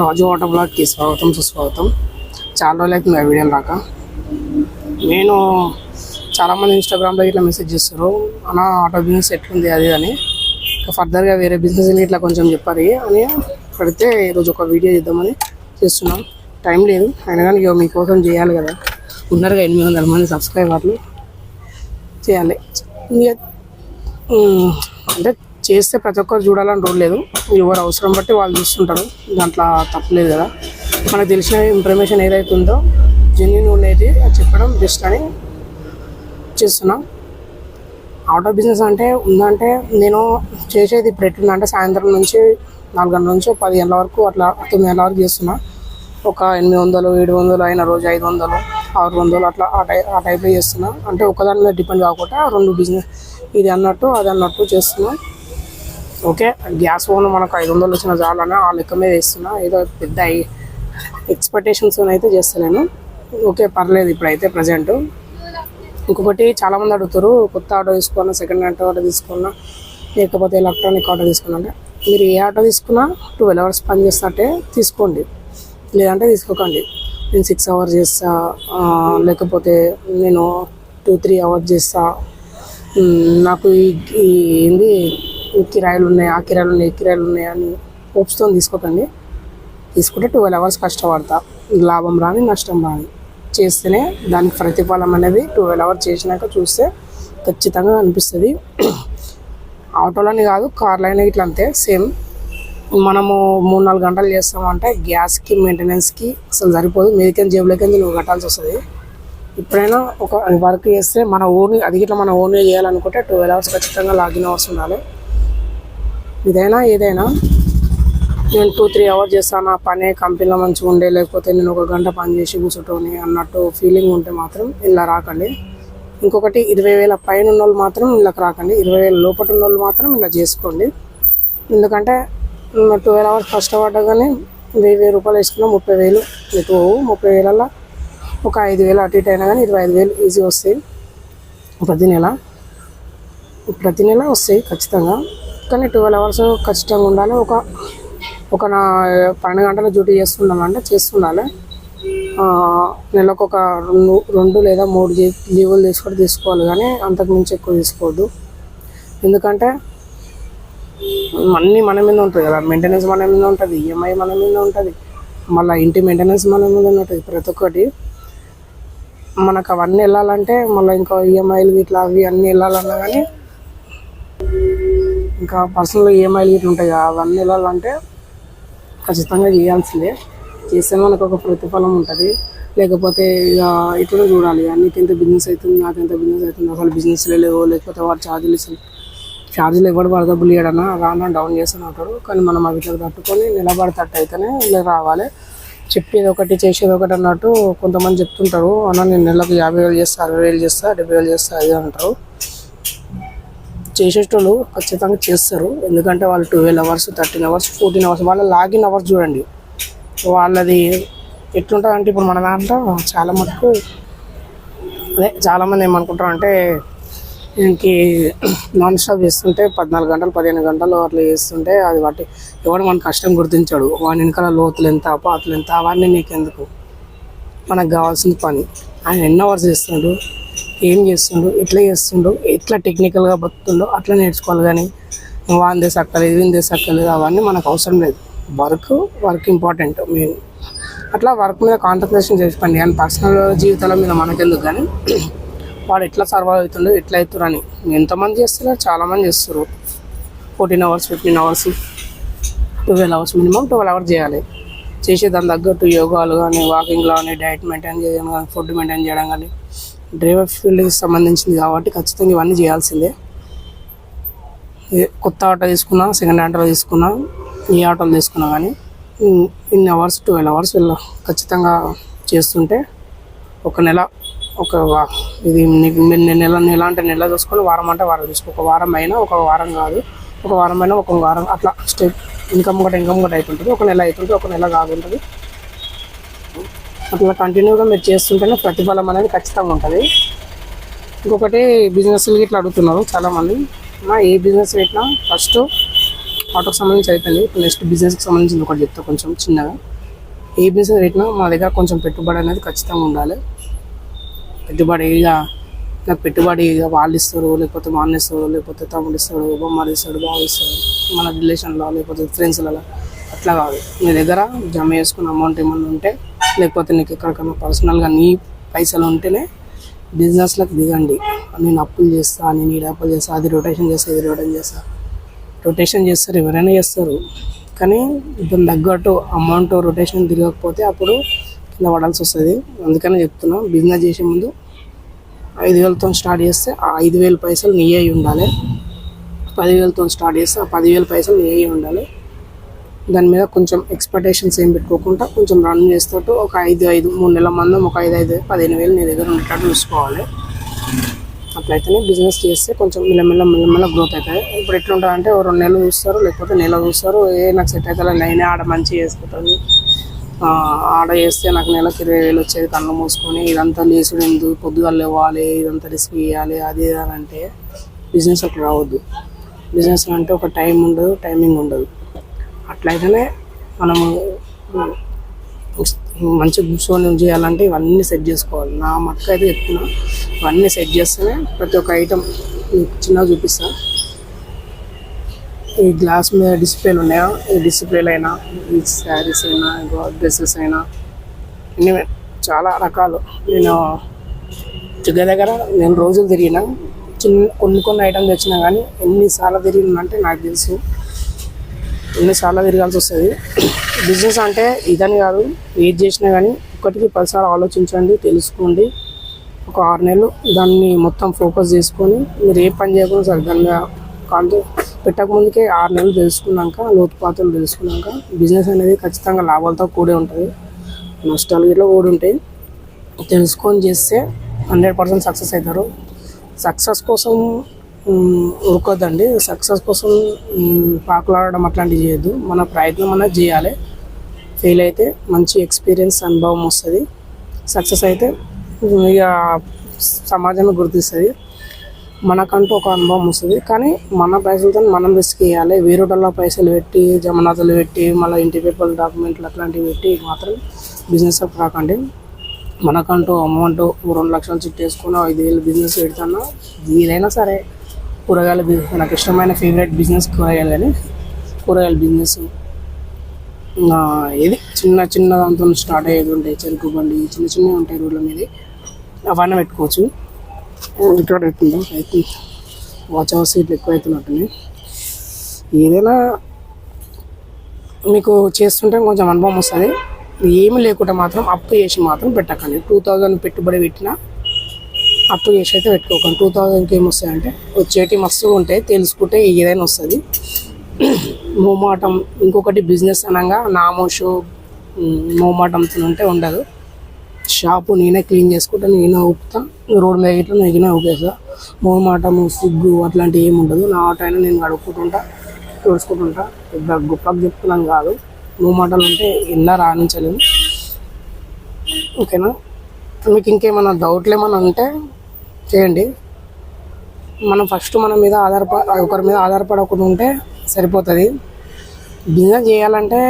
రాజు auto బ్లాగ్కి స్వాగతం సుస్వాగతం. చాలా రోజులు అవుతుంది ఆ వీడియోలు రాక. నేను చాలామంది ఇన్స్టాగ్రామ్లో ఇట్లా మెసేజ్ చేస్తారు. అన్న ఆటో బిజినెస్ ఎట్లుంది? అది అని. ఫర్దర్గా వేరే బిజినెస్ ఇట్లా కొంచెం చెప్పారు అని పెడితే ఈరోజు ఒక వీడియో చేద్దామని చేస్తున్నాం. టైం లేదు. అయినా కానీ ఇక మీకోసం చేయాలి కదా. ఉన్నారుగా ఎనిమిది వందల మంది సబ్స్క్రైబర్లు చేయాలి. ఇంకా అంటే చేస్తే ప్రతి ఒక్కరు చూడాలని రూల్ లేదు. ఎవరు అవసరం బట్టి వాళ్ళు చూస్తుంటారు. దాంట్లో తప్పలేదు కదా. మనకు తెలిసిన ఇన్ఫర్మేషన్ ఏదైతే ఉందో జెన్యున్ ఉండేది అది చెప్పడం బెస్ట్ అని చేస్తున్నాం. ఆటో బిజినెస్ అంటే ఉందంటే నేను చేసేది ఇప్పుడు ఎట్లుందంటే సాయంత్రం నుంచి నాలుగు గంటల నుంచి పది గంటల వరకు అట్లా తొమ్మిది గంటల వరకు చేస్తున్నా. ఒక ఎనిమిది వందలు ఏడు వందలు అయిన రోజు ఐదు వందలు ఆరు వందలు అట్లా ఆ టై ఆ టైప్లో చేస్తున్నా. అంటే ఒకదాని మీద డిపెండ్ కాకుండా రెండు బిజినెస్ ఇది అన్నట్టు అది అన్నట్టు చేస్తున్నాను ఓకే? గ్యాస్ ఓన్ మనకు ఐదు వందలు వచ్చిన చాలని ఆ లెక్క మీద వేస్తున్నా. ఏదో పెద్ద ఎక్స్పెక్టేషన్స్ అయితే చేస్తలేను. ఓకే పర్లేదు ఇప్పుడైతే ప్రజెంట్ ఇంకొకటి చాలామంది అడుగుతారు కొత్త ఆటో తీసుకున్నా సెకండ్ హ్యాండ్ ఆటో తీసుకున్నా లేకపోతే ఎలక్ట్రానిక్ ఆటో తీసుకున్నా అంటే మీరు ఏ ఆటో తీసుకున్నా ట్వెల్వ్ అవర్స్ పని చేస్తుంటే తీసుకోండి. లేదంటే తీసుకోకండి. నేను సిక్స్ అవర్స్ చేస్తా లేకపోతే నేను టూ త్రీ అవర్స్ చేస్తా. నాకు ఈ ఏంది కిరాయిలు ఉన్నాయి ఆ కిరాయిలు ఉన్నాయి ఈ కిరాయిలు ఉన్నాయి అని హోప్స్తో తీసుకోకండి. తీసుకుంటే ట్వెల్వ్ అవర్స్ కష్టపడతా. లాభం రాని నష్టం రాని. చేస్తేనే దానికి ప్రతిఫలం అనేది ట్వెల్వ్ అవర్స్ చేసినాక చూస్తే ఖచ్చితంగా అనిపిస్తుంది. ఆటోలని కాదు కార్లైనా ఇట్లా అంతే సేమ్. మనము మూడు నాలుగు గంటలు చేస్తామంటే గ్యాస్కి మెయింటెనెన్స్కి అసలు సరిపోదు. మీదకి జేబులకి నువ్వు కట్టాల్సి వస్తుంది. ఎప్పుడైనా ఒక వర్క్ చేస్తే మన ఓన్ అది ఇట్లా మన ఓన్ చేయాలనుకుంటే ట్వెల్వ్ అవర్స్ ఖచ్చితంగా లాగిన్ అవర్స్ ఉండాలి. ఇదైనా ఏదైనా. నేను టూ త్రీ అవర్స్ చేస్తాను ఆ పనే కంపెనీలో మంచిగా ఉండే లేకపోతే నేను ఒక గంట పని చేసి కూర్చుంటోని అన్నట్టు ఫీలింగ్ ఉంటే మాత్రం ఇలా రాకండి. ఇంకొకటి ఇరవై వేల పైన ఉన్న వాళ్ళు మాత్రం ఇళ్ళకి రాకండి. ఇరవై వేల లోపల ఉన్న వాళ్ళు మాత్రం ఇలా చేసుకోండి. ఎందుకంటే ట్వెల్వ్ అవర్స్ కష్టపడ్డగానే వెయ్యి వెయ్యి రూపాయలు వేసుకున్నా ముప్పై వేలు ఎక్కువ పోవు. ముప్పై వేలల్లో ఒక ఐదు వేలు అటు ఇటు అయినా కానీ ఇరవై ఐదు వేలు ఈజీ వస్తాయి. ప్రతి నెల ప్రతి నెల వస్తాయి ఖచ్చితంగా. కానీ ట్వెల్వ్ అవర్స్ ఖచ్చితంగా ఉండాలి. ఒక ఒక నా పన్నెండు గంటల డ్యూటీ చేస్తున్నామంటే చేస్తుండాలి నెలకు ఒక రెండు రెండు లేదా మూడు జీ- లీవులు తీసుకొని తీసుకోవాలి కానీ అంతకు మించి ఎక్కువ తీసుకోవద్దు. ఎందుకంటే అన్నీ మన మీద ఉంటుంది కదా. మెయింటెనెన్స్ మన మీద ఉంటుంది ఈఎంఐ మన మీద ఉంటుంది మళ్ళీ ఇంటి మెయింటెనెన్స్ మన మీద ఉంటుంది. ప్రతి ఒక్కటి మనకు అవన్నీ వెళ్ళాలంటే మళ్ళీ ఇంకా ఈఎంఐలు ఇట్లా అవి అన్నీ వెళ్ళాలన్నా కానీ ఇంకా పర్సనల్ ఈఎంఐలు ఇట్లా ఉంటాయి కదా అవన్నీ వెళ్ళాలంటే ఖచ్చితంగా చేయాల్సిందే. చేస్తే మనకు ఒక ప్రతిఫలం ఉంటుంది. లేకపోతే ఇక ఇట్లా చూడాలి అన్నికి ఎంత బిజినెస్ అవుతుంది నాకు ఎంత బిజినెస్ అవుతుంది అసలు బిజినెస్ లేవు లేకపోతే వాడు ఛార్జీలు ఇస్తారు ఛార్జీలు ఎవడు పడదబ్బులు ఇవ్వడన్నా రానా డౌన్ చేస్తూనే ఉంటాడు కానీ మనం అవి ఇట్లా తట్టుకొని నిలబడతట్టు అయితేనే ఇలా రావాలి. చెప్పేది ఒకటి చేసేది ఒకటి అన్నట్టు కొంతమంది చెప్తుంటారు అన్న నేను నెలకు యాభై వేలు చేస్తా అరవై వేలు చేస్తా డెబ్బై వేలు చేస్తా అది అంటారు. చేసేటోళ్ళు ఖచ్చితంగా చేస్తారు. ఎందుకంటే వాళ్ళు twelve hours thirteen hours fourteen hours వాళ్ళ లాగిన్ అవర్స్ చూడండి. వాళ్ళది ఎట్లుంటుంది అంటే ఇప్పుడు మన దాంట్లో చాలా మటుకు అదే చాలామంది ఏమనుకుంటారు అంటే నాన్ స్టాప్ చేస్తుంటే పద్నాలుగు గంటలు పదిహేను గంటలు అట్లా చేస్తుంటే అది వాటి ఎవడు మన కష్టం గుర్తించాడు. వాని వెనకాల లోతులు ఎంత పాతలు ఎంత అవన్నీ నీకెందుకు? మనకు కావాల్సిన పని. ఆయన ఎన్ని అవర్స్ చేస్తున్నాడు ఏం చేస్తుండో ఎట్లా చేస్తుండో ఎట్లా టెక్నికల్గా బతుకుతుండో అట్లా నేర్చుకోవాలి కానీ వాన్ దేశ అక్కలేదు వీని దేశ అక్కలేదు అవన్నీ మనకు అవసరం లేదు. వర్క్ వర్క్ ఇంపార్టెంట్ మెయిన్ అట్లా వర్క్ మీద కాన్సన్ట్రేషన్ చేసుకోండి. కానీ పర్సనల్ జీవితాల మీద మనకెందుకు కానీ వాడు ఎట్లా సర్వైవ్ అవుతుండో ఎట్లా అవుతారు అని. ఎంతమంది చేస్తున్నారు చాలామంది చేస్తారు. Fourteen hours fifteen hours twelve hours minimum twelve hours చేయాలి. చేసే దాని తగ్గట్టు యోగాలు కానీ వాకింగ్లో కానీ డైట్ మెయింటైన్ చేయడం కానీ ఫుడ్ మెయింటైన్ చేయడం కానీ డ్రైవర్ ఫీల్డ్కి సంబంధించింది కాబట్టి ఖచ్చితంగా ఇవన్నీ చేయాల్సిందే. కొత్త ఆటో తీసుకున్నా సెకండ్ ఆటో తీసుకున్నా ఈ ఆటోలు తీసుకున్నా కానీ ఇన్- ఇన్ని అవర్స్ ట్వెల్వ్ అవర్స్ వెళ్ళా ఖచ్చితంగా చేస్తుంటే ఒక నెల ఒక ఇది నెల నెల అంటే నెల చూసుకొని వారం అంటే వారం చూసుకో. ఒక వారం అయినా ఒక వారం కాదు. ఒక వారం అయినా ఒక వారం అట్లా స్టెప్ ఇన్కమ్ కూడా ఇన్కమ్ కూడా అవుతుంటుంది ఒక నెల అవుతుంది ఒక నెల కాకుంటుంది అట్లా కంటిన్యూగా మీరు చేస్తుంటేనే ప్రతిఫలం అనేది ఖచ్చితంగా ఉంటుంది. ఇంకొకటి బిజినెస్లు ఇట్లా అడుగుతున్నారు చాలామంది. ఏ బిజినెస్ పెట్టినా ఫస్ట్ ఆటోకి సంబంధించి అయిపోయింది. నెక్స్ట్ బిజినెస్కి సంబంధించింది ఒకటి చెప్తా కొంచెం చిన్నగా. ఏ బిజినెస్ పెట్టినా మా దగ్గర కొంచెం పెట్టుబడి అనేది ఖచ్చితంగా ఉండాలి. పెట్టుబడి ఇక నాకు పెట్టుబడి ఇక వాళ్ళు ఇస్తారు లేకపోతే మా అన్న ఇస్తాడు లేకపోతే తమ్ముడు ఇస్తాడు బొమ్మలు ఇస్తాడు బాబు ఇస్తాడు మన రిలేషన్లో లేకపోతే ఫ్రెండ్స్లలో అట్లా కాదు. మీ దగ్గర జమ చేసుకున్న అమౌంట్ ఏమన్నా ఉంటే లేకపోతే నీకు ఎక్కడికన్నా పర్సనల్గా నీ పైసలు ఉంటేనే బిజినెస్లకు దిగండి. నేను అప్పులు చేస్తా నేను ఈ అప్పులు చేస్తా అది రొటేషన్ చేస్తా ఇది రొటేషన్ చేస్తా. రొటేషన్ చేస్తారు ఎవరైనా చేస్తారు. కానీ దాని తగ్గట్టు అమౌంట్ రొటేషన్ తిరగకపోతే అప్పుడు కింద పడాల్సి వస్తుంది. అందుకనే చెప్తున్నా బిజినెస్ చేసే ముందు ఐదు వేలతో స్టార్ట్ చేస్తే ఆ ఐదు వేల పైసలు నీ అయి ఉండాలి. పదివేలతో స్టార్ట్ చేస్తే ఆ పదివేల పైసలు నీ అయి ఉండాలి. దాని మీద కొంచెం ఎక్స్పెక్టేషన్స్ ఏం పెట్టుకోకుండా కొంచెం రన్ చేస్తూ ఒక ఐదు ఐదు మూడు నెలల మందం ఒక ఐదు ఐదు పదిహేను వేలు నీ దగ్గర ఉండేటట్టు చూసుకోవాలి. అట్లయితేనే బిజినెస్ చేస్తే కొంచెం మెల్లమెల్ల మెల్లమెల్ల గ్రోత్ అవుతుంది ఇప్పుడు ఎట్లుంటుందంటే ఓ రెండు నెలలు చూస్తారు లేకపోతే నెల చూస్తారు ఏ నాకు సెట్ అవుతుంది నేనే ఆడ మంచిగా చేసుకుంటాను. ఆడ చేస్తే నాకు నెలకు ఇరవై వేలు వచ్చేది కళ్ళు మూసుకొని ఇదంతా లేచుడు ఎందుకు? పొద్దుగా లేవాలి ఇదంతా రిస్క్ ఇవ్వాలి అది ఇది అని అంటే బిజినెస్ అట్లా రావద్దు. బిజినెస్ అంటే ఒక టైం ఉండదు టైమింగ్ ఉండదు. అట్లయితేనే మనము మంచి కూర్చొని చేయాలంటే ఇవన్నీ సెట్ చేసుకోవాలి. నా మట్టుకు అయితే చెప్తున్నా ఇవన్నీ సెట్ చేస్తేనే ప్రతి ఒక్క ఐటెం చిన్నగా చూపిస్తా. ఈ గ్లాస్ మీద డిస్ప్లేలు ఉన్నాయా? ఈ డిస్ప్లేలు అయినా ఈ శారీస్ అయినా డ్రెస్సెస్ అయినా ఇన్ని చాలా రకాలు. నేను దగ్గర దగ్గర నేను రోజులు తిరిగిన చిన్న కొన్ని కొన్ని ఐటమ్ తెచ్చినా కానీ ఎన్నిసార్లు తిరిగినంటే నాకు తెలుసు. ఎన్నిసార్లు తిరగాల్సి వస్తుంది? బిజినెస్ అంటే ఇదని కాదు ఏది చేసినా కానీ ఒకటికి పదిసార్లు ఆలోచించండి తెలుసుకోండి. ఒక ఆరు నెలలు దాన్ని మొత్తం ఫోకస్ చేసుకొని మీరు ఏ పని చేయకుండా సార్ దాని మీద కాంతో ఆరు నెలలు తెలుసుకున్నాక లోతుపాతలు తెలుసుకున్నాక బిజినెస్ అనేది ఖచ్చితంగా లాభాలతో కూడే ఉంటుంది. నష్టాలు ఇట్లా కూడా ఉంటాయి? తెలుసుకొని చేస్తే హండ్రెడ్ పర్సెంట్ సక్సెస్ అవుతారు. సక్సెస్ కోసం ఉరుకోద్దండి సక్సెస్ కోసం పాకులాడడం అట్లాంటివి చేయొద్దు. మన ప్రయత్నం అనేది చేయాలి. ఫెయిల్ అయితే మంచి ఎక్స్పీరియన్స్ అనుభవం వస్తుంది. సక్సెస్ అయితే ఇక సమాజాన్ని గుర్తిస్తుంది. మనకంటూ ఒక అనుభవం వస్తుంది. కానీ మన పైసలతో మనం రిస్క్ చేయాలి. వేరేటల్లో పైసలు పెట్టి జమనాథలు పెట్టి మళ్ళీ ఇంటి పేపర్ డాక్యుమెంట్లు అట్లాంటివి పెట్టి మాత్రం బిజినెస్ అప్ రాకండి. మనకంటూ అమౌంట్ రెండు లక్షలు చిట్టేసుకుని ఐదు వేలు బిజినెస్ పెడతాను వీలైనా సరే. కూరగాయల బిజినెస్ నాకు ఇష్టమైన ఫేవరెట్ బిజినెస్ కూరగాయలు కానీ కూరగాయల బిజినెస్ ఏది? చిన్న చిన్న దాంతో స్టార్ట్ అయ్యేది ఉంటాయి. చెరుకు బండి చిన్న చిన్నవి ఉంటాయి రోడ్ల మీద. అవన్నీ పెట్టుకోవచ్చు. ఇక్కడ పెట్టుకుందాం. అయితే వాచ్ అవర్ సీట్లు ఎక్కువ అవుతున్నట్టున్నాయి ఏదైనా మీకు చేస్తుంటే కొంచెం అనుభవం వస్తుంది. ఏమి లేకుండా మాత్రం అప్పు చేసి మాత్రం పెట్టకండి. టూ థౌజండ్ పెట్టుబడి పెట్టినా అప్పు చేసి అయితే పెట్టుకోకండి. టూ థౌజండ్కి ఏమి వస్తాయంటే వచ్చేటి మస్తు ఉంటాయి తెలుసుకుంటే ఏదైనా వస్తుంది. మోమాటం ఇంకొకటి బిజినెస్ అనగా నామోషు మోమాటంతో ఉంటే ఉండదు. షాపు నేనే క్లీన్ చేసుకుంటా నేనే ఊపుతా రోడ్ మీద ఇట్లా నేనే ఊపేస్తా. మోమాటము సిగ్గు అట్లాంటివి ఏమి ఉండదు. నా ఆట అయినా నేను కడుక్కుంటుంటా తుడుచుకుంటుంటా. పెద్ద గొప్పగా చెప్తున్నాను కాదు. మోమాటలు ఉంటే ఇలా రాణించలేము ఓకేనా? మీకు ఇంకేమైనా డౌట్లు ఏమైనా ఉంటే చేయండి. మనం ఫస్ట్ మన మీద ఆధారపడ ఒకరి మీద ఆధారపడకుండా ఉంటే సరిపోతుంది. బిజినెస్ చేయాలంటే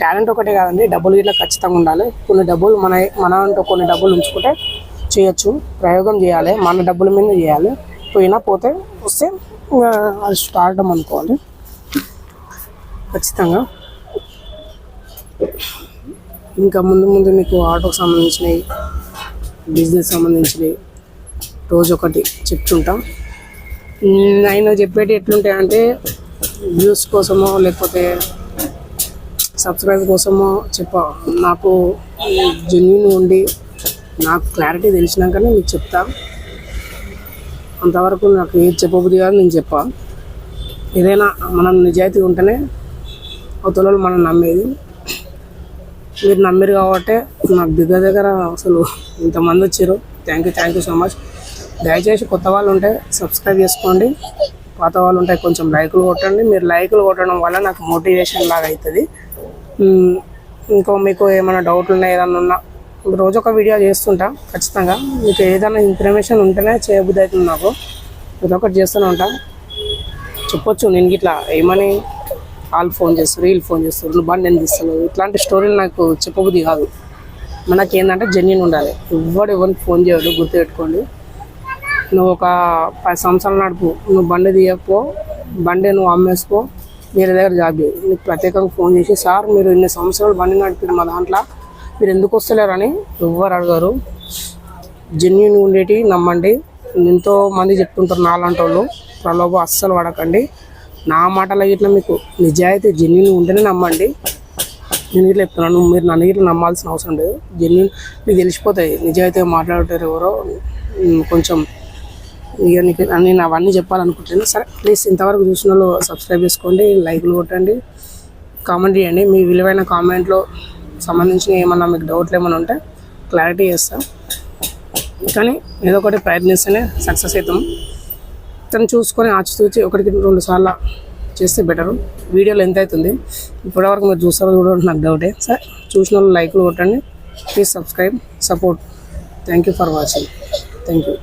టాలెంట్ ఒకటే కాదండి డబ్బులు ఇట్లా ఖచ్చితంగా ఉండాలి. కొన్ని డబ్బులు మన మన అంటూ కొన్ని డబ్బులు ఉంచుకుంటే చేయొచ్చు. ప్రయోగం చేయాలి మన డబ్బుల మీద చేయాలి. పోయినా పోతే వస్తే ఇంకా అది స్టార్ట్ అనుకోవాలి ఖచ్చితంగా. ఇంకా ముందు ముందు మీకు ఆటోకి సంబంధించినవి బిజినెస్ సంబంధించినవి రోజు ఒకటి చెప్తుంటాం ఆయన చెప్పేటి ఎట్లుంటాయంటే వ్యూస్ కోసమో లేకపోతే సబ్స్క్రైబ్ కోసమో చెప్ప. నాకు జెన్యున్ ఉండి నాకు క్లారిటీ తెలిసినాకనే మీకు చెప్తా. అంతవరకు నాకు ఏది చెప్పబుద్ధి కాదు నేను చెప్పా. ఏదైనా మనం నిజాయితీ ఉంటేనే అవతలలో మనం నమ్మేది. మీరు నమ్మిరు కాబట్టి నాకు దగ్గర దగ్గర అసలు ఇంతమంది వచ్చారు. Thank you thank you so much దయచేసి కొత్త వాళ్ళు ఉంటే సబ్స్క్రైబ్ చేసుకోండి. పాత వాళ్ళు ఉంటే కొంచెం లైకులు కొట్టండి. మీరు లైకులు కొట్టడం వల్ల నాకు మోటివేషన్ లాగా అవుతుంది ఇంకో మీకు ఏమైనా డౌట్లు ఉన్నా ఏదన్నా ఉన్నా రోజు ఒక వీడియో చేస్తుంటా ఖచ్చితంగా. మీకు ఏదైనా ఇన్ఫర్మేషన్ ఉంటేనే చేయబుద్ధి అవుతుంది నాకు. ప్రతి ఒక్కటి చేస్తూనే ఉంటా. చెప్పొచ్చు నేను ఇట్లా ఏమని వాళ్ళు ఫోన్ చేస్తారు వీళ్ళు ఫోన్ చేస్తారు నువ్వు బండి ఎందుకు ఇస్తున్నావు? ఇట్లాంటి స్టోరీలు నాకు చెప్పబుద్ధి కాదు. మనకి ఏంటంటే జెన్యున్ ఉండాలి. ఎవడు ఎవరికి ఫోన్ చేయడు గుర్తుపెట్టుకోండి. నువ్వు ఒక పది సంవత్సరాలు నడుపు నువ్వు బండి తీయకపో బండి నువ్వు అమ్మేసుకో వేరే దగ్గర జాబ్ చేయి. నీకు ప్రత్యేకంగా ఫోన్ చేసి సార్ మీరు ఇన్ని సంవత్సరాలు బండి నడిపారు మా దాంట్లో మీరు ఎందుకు వస్తలేరని ఎవ్వరు అడగారు. జెన్యున్ ఉండేటి నమ్మండి. ఎంతో మంది చెప్తుంటారు నాలాంటి వాళ్ళు ప్రలోభ అస్సలు పడకండి. నా మాటల ఇట్లా మీకు నిజాయితీ జెన్యున్ ఉంటేనే నమ్మండి. నేను ఇట్లా చెప్తున్నాను మీరు నన్ను ఇట్లా నమ్మాల్సిన అవసరం లేదు. జెన్యున్ మీకు తెలిసిపోతాయి. నిజాయితీగా మాట్లాడతారు ఎవరో కొంచెం ఇక నీకు నేను అవన్నీ చెప్పాలనుకుంటున్నాను. సరే ప్లీజ్ ఇంతవరకు చూసిన వాళ్ళు సబ్స్క్రైబ్ చేసుకోండి లైక్లు కొట్టండి కామెంట్ చేయండి. మీ విలువైన కామెంట్లో సంబంధించిన ఏమన్నా మీకు డౌట్లు ఏమైనా ఉంటే క్లారిటీ చేస్తాం. కానీ ఏదో ఒకటి ప్రయత్నిస్తేనే సక్సెస్ అవుతాం. తను చూసుకొని ఆచితూచి ఒకటికి రెండు సార్లు చేస్తే బెటరు వీడియోలో ఎంత అవుతుంది. ఇప్పటివరకు మీరు చూస్తారో చూడండి నాకు డౌటే సరే చూసిన వాళ్ళు లైక్లు కొట్టండి. Please subscribe support thank you for watching thank you